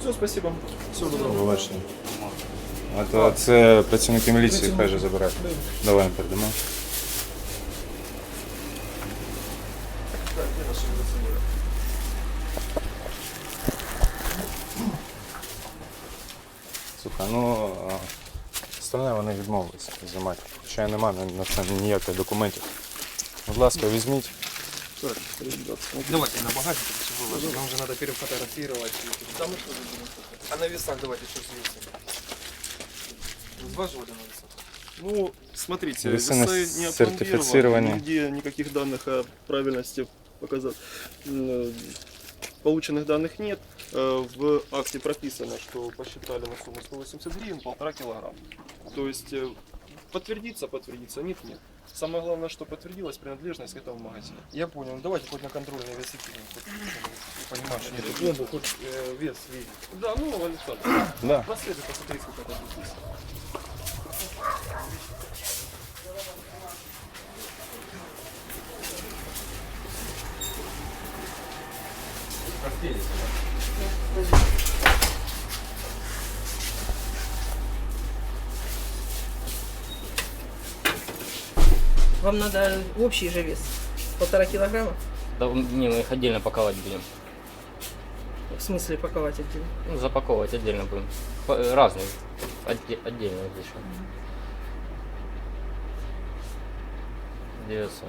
Все, спасибо. Всего доброго. Побачення. А то це працівники міліції хай же забирають. Давай передамо. Слухай, ну а, остальне вони відмовилися знімати. Хоча нема на на це ніяких документів. Будь ласка, візьміть. Давайте на багажник все выложим. Нам же надо перефотографировать. А на весах давайте что взвесим. Взваживали на весах? Ну, смотрите, Весы весы не сертифицированы. нигде никаких данных о правильности показать. Полученных данных нет. Э, В акте прописано, что посчитали на сумму 180 гривен, полтора килограмма. То есть э, подтвердится, подтвердится, нет, нет. Самое главное, что подтвердилась принадлежность к этому магазину. Я понял. Ну, Давайте хоть на контрольные весы кинем. хоть, чтобы Понимаешь, что нет пломбу, хоть э, вес видеть. Да, ну, Александр, Да. проследуй, посмотри, сколько это будет весить. Вам надо общий же вес. Полтора килограмма? Да, не, мы их отдельно паковать будем. В смысле паковать отдельно? Ну, запаковывать отдельно будем. По- э, Разные. Отде- отдельно здесь. 900.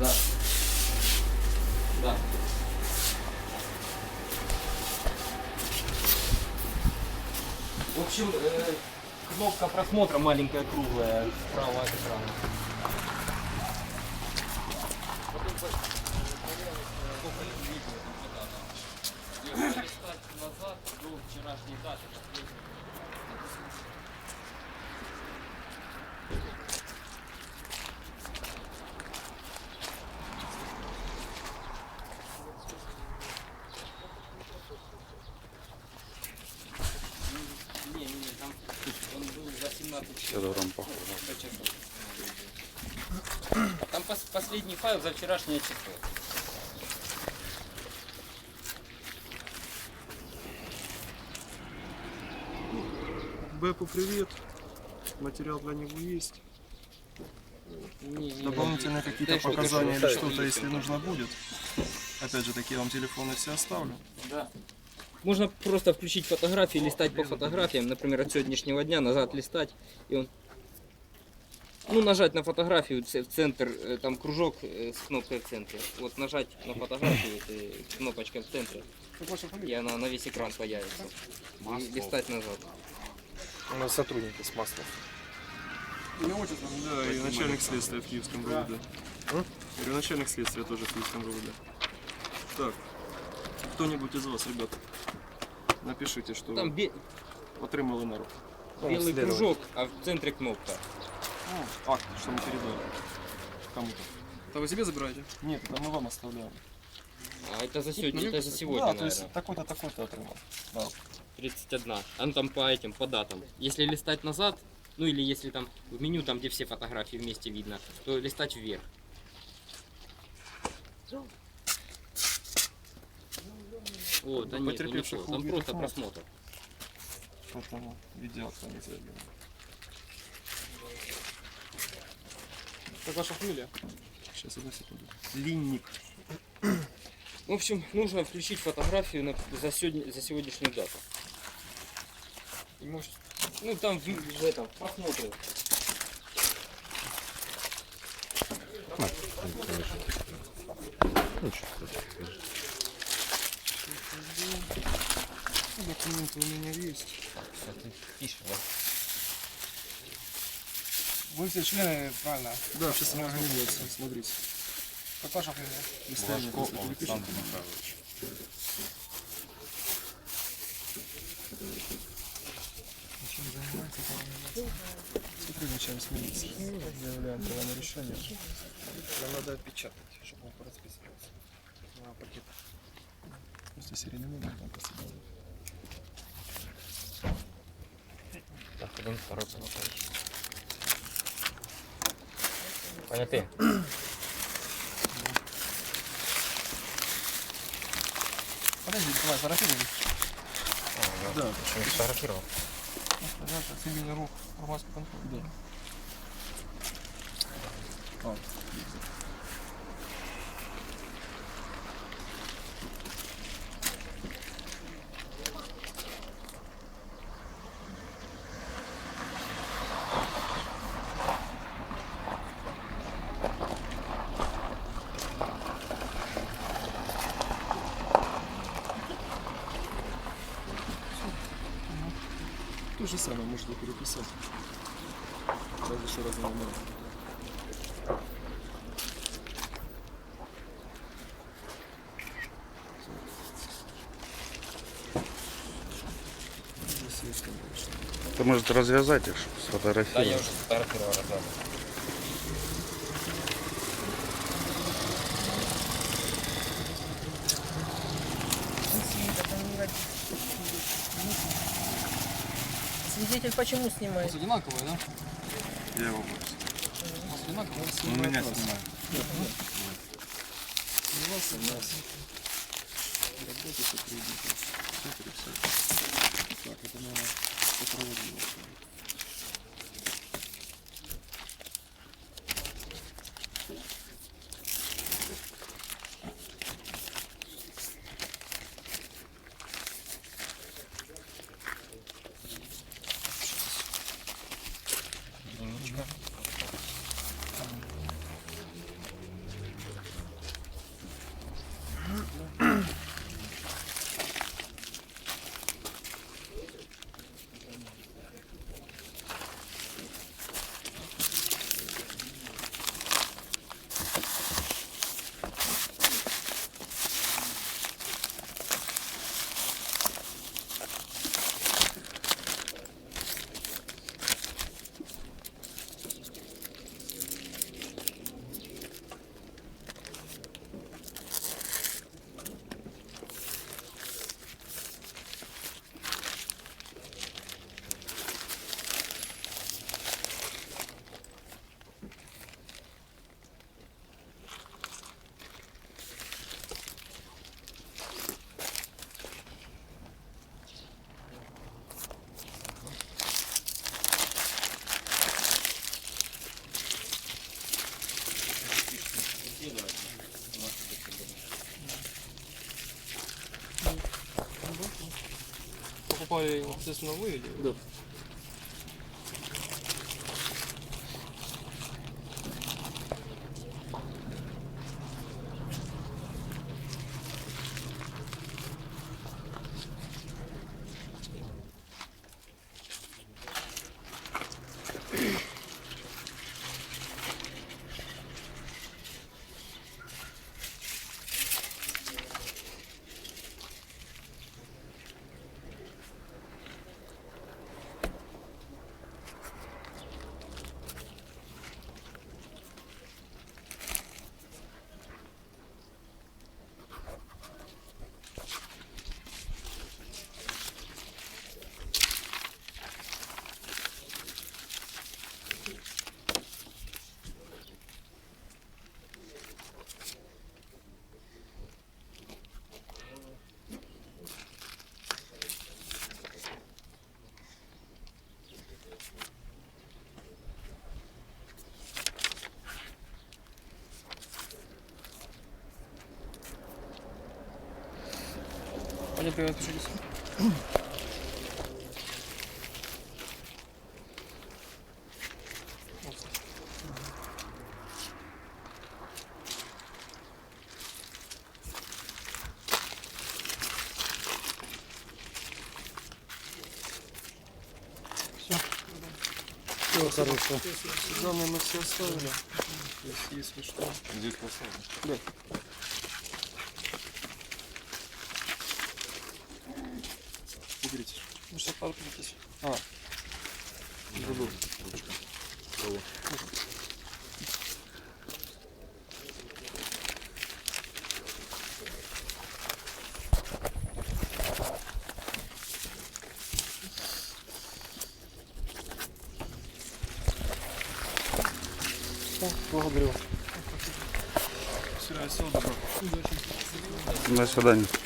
Да. Да. Общем, э, кнопка просмотра маленькая круглая справа от экрана. Э, назад до вчерашней даты, последней, Не, не, не, там он был 18 Килограмм, часов. Там пос- последний файл за вчерашнее число. Бэпу привет. Материал для него есть. Не, не, Дополнительные не, какие-то показания или что, что-то, если нужно будет. Опять же, такие вам телефоны все оставлю. Да. Можно просто включить фотографии, листать по фотографиям, например, от сегодняшнего дня назад листать, и он, ну, нажать на фотографию в центр, э, там кружок э, с кнопкой в центре, вот нажать на фотографию, э, кнопочка в центре, и она на весь экран появится, и листать назад. У нас сотрудники с маслом. Да, и начальник следствия в Киевском ГУВД. М? Говорю, начальник следствия тоже в Киевском ГУВД. Так, кто-нибудь из вас, ребята, напишите, что Там бе- отримали на руку. белый следователь. кружок, а в центре кнопка. Акт, что мы передали. Кому-то. Это вы себе забираете? Нет, это мы вам оставляем. А это за сегодня, это за сегодня, да, то наверное. есть такой-то, такой-то отримал. Да. 31. А ну там по этим, по датам. Если листать назад, ну или если там в меню, там где все фотографии вместе видно, то листать вверх. О, да нет, ну то. Там просто просмотр. Поэтому видеоакта не заявлено. Как ваша фамилия? Сейчас, одну секунду. Линник. В общем, нужно включить фотографию на- за, сегодня, за сегодняшнюю дату. И может... Ну там в, в этом, просмотры. Документы у меня есть. Пишешь, да? Вы все члены, правильно? Да, сейчас она организуется. Смотрите. Как ваша фамилия? Представление просто перепишите. Чем занимается? Сотрудничаем с милицией. Заявляем право на решение. Нам надо отпечатать, чтобы он порасписывался. На пакет. Просто серийный номер там поставил. Один, второй, помощник. Понятый? Подожди, давай, фотографируй. Да. Почему не сфотографировал? Пожалуйста, цивильный рух, громадский контроль. Да. То же самое можно переписать. Разве что разные номера. Ты может развязать их, Да, я сфотографировать. уже сфотографировал. Свидетель почему снимает? Одинаковые, да? Я его Одинаковые. Он меня снимает. Снимался у нас работа сотрудников. Все переписать. Так, это, наверное, естественно, вы или? Да. Привет, пишитесь. Все хорошо. Данные мы все оставили. Если, если что. Здесь посадим. Да. Заткнитесь. А. Буду. Кого? Благодарю. Всего доброго. До свидания.